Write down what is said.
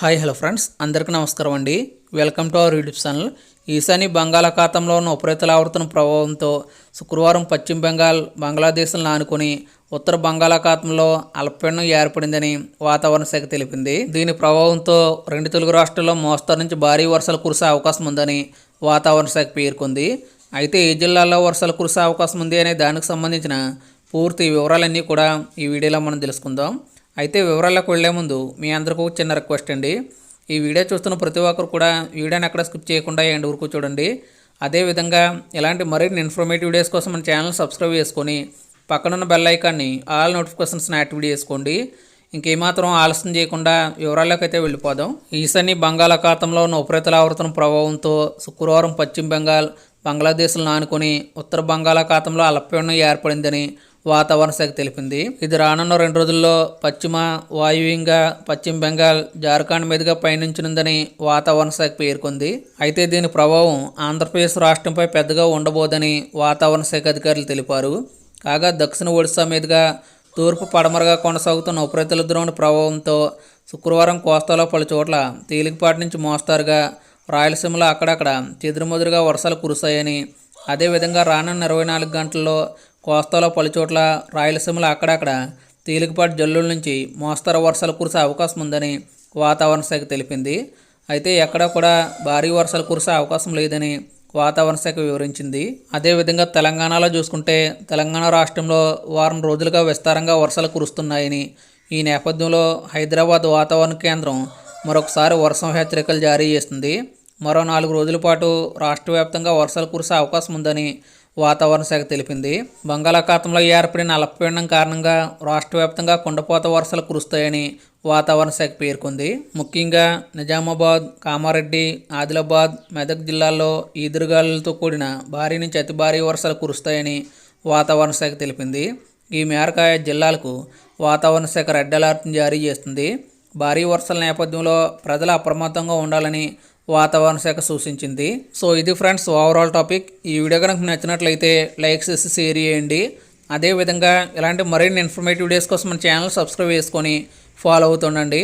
Hi hello friends. అందరికీ నమస్కారం అండి. Welcome to our YouTube channel. ఈశాన్య బంగాళాఖాతంలో ఉన్న ఉపరితల ఆవర్తన ప్రభావంతో శుక్రవారం పశ్చిమ బెంగాల్ బంగ్లాదేశ్లను ఆనుకొని ఉత్తర బంగాళాఖాతంలో అల్పపీడనం ఏర్పడిందని వాతావరణ శాఖ తెలిపింది. దీని ప్రభావంతో రెండు తెలుగు రాష్ట్రాల్లో మోస్తరు నుంచి భారీ వర్షాలు కురిసే అవకాశం ఉందని వాతావరణ శాఖ పేర్కొంది. అయితే ఏ జిల్లాల్లో వర్షాలు కురిసే అవకాశం ఉంది అనే దానికి సంబంధించిన పూర్తి వివరాలన్నీ కూడా ఈ వీడియోలో మనం తెలుసుకుందాం. అయితే వివరాలకు వెళ్ళే ముందు మీ అందరికీ ఒక చిన్న రిక్వెస్ట్ అండి. ఈ వీడియో చూస్తున్న ప్రతి ఒక్కరు కూడా వీడియోని ఎక్కడ స్కిప్ చేయకుండా ఎండ్ వరకు చూడండి. అదేవిధంగా ఇలాంటి మరిన్ని ఇన్ఫర్మేటివ్ వీడియోస్ కోసం మన ఛానల్ సబ్స్క్రైబ్ చేసుకొని పక్కనున్న బెల్ ఐకాన్ని ఆల్ నోటిఫికేషన్స్ని యాక్టివేట్ చేసుకోండి. ఇంకేమాత్రం ఆలస్యం చేయకుండా వివరాల్లోకి అయితే వెళ్ళిపోదాం. ఈశాన్య బంగాళాఖాతంలో ఉన్న ఉపరితల ప్రభావంతో శుక్రవారం పశ్చిమ బెంగాల్ బంగ్లాదేశ్లను ఆనుకొని ఉత్తర బంగాళాఖాతంలో అల్పపీడనం ఏర్పడిందని వాతావరణ శాఖ తెలిపింది. ఇది రానున్న రెండు రోజుల్లో పశ్చిమ వాయువ్యంగా పశ్చిమ బెంగాల్ జార్ఖండ్ మీదుగా పయనించనుందని వాతావరణ శాఖ పేర్కొంది. అయితే దీని ప్రభావం ఆంధ్రప్రదేశ్ రాష్ట్రంపై పెద్దగా ఉండబోదని వాతావరణ శాఖ అధికారులు తెలిపారు. కాగా దక్షిణ ఒడిశా మీదుగా తూర్పు పడమరగా కొనసాగుతున్న ఉపరితల ద్రోణి ప్రభావంతో శుక్రవారం కోస్తాలో పలు చోట్ల తేలికపాటి నుంచి మోస్తారుగా రాయలసీమలో అక్కడక్కడ చెదురుమదురుగా వర్షాలు కురిశాయని అదేవిధంగా రానున్న ఇరవై నాలుగు గంటల్లో కోస్తాలో పలుచోట్ల రాయలసీమలో అక్కడక్కడ తేలికపాటి జల్లుల నుంచి మోస్తరు వర్షాలు కురిసే అవకాశం ఉందని వాతావరణ శాఖ తెలిపింది. అయితే ఎక్కడ కూడా భారీ వర్షాలు కురిసే అవకాశం లేదని వాతావరణ శాఖ వివరించింది. అదేవిధంగా తెలంగాణలో చూసుకుంటే తెలంగాణ రాష్ట్రంలో వారం రోజులుగా విస్తారంగా వర్షాలు కురుస్తున్నాయని ఈ నేపథ్యంలో హైదరాబాద్ వాతావరణ కేంద్రం మరొకసారి వర్షం హెచ్చరికలు జారీ చేసింది మరో నాలుగు రోజుల పాటు రాష్ట్ర వ్యాప్తంగా వర్షాలు కురిసే అవకాశం ఉందని వాతావరణ శాఖ తెలిపింది. బంగాళాఖాతంలో ఏర్పడిన అల్పపీడనం కారణంగా రాష్ట్ర వ్యాప్తంగా కుండపోత వర్షాలు కురుస్తాయని వాతావరణ శాఖ పేర్కొంది. ముఖ్యంగా నిజామాబాద్ కామారెడ్డి ఆదిలాబాద్ మెదక్ జిల్లాల్లో ఈదురుగాలులతో కూడిన భారీ నుంచి అతి భారీ వర్షాలు కురుస్తాయని వాతావరణ శాఖ తెలిపింది. ఈ మేరకు ఆయా జిల్లాలకు వాతావరణ శాఖ రెడ్ అలర్ట్ని జారీ చేస్తుంది. భారీ వర్షాల నేపథ్యంలో ప్రజలు అప్రమత్తంగా ఉండాలని వాతావరణ శాఖ సూచించింది. సో ఇది ఫ్రెండ్స్ ఓవరాల్ టాపిక్ ఈ వీడియో కనుక నచ్చినట్లయితే లైక్ చేసి షేర్ చేయండి. అదేవిధంగా ఇలాంటి మరిన్ని ఇన్ఫర్మేటివ్ వీడియోస్ కోసం మన ఛానల్ సబ్స్క్రైబ్ చేసుకొని ఫాలో అవుతుండండి.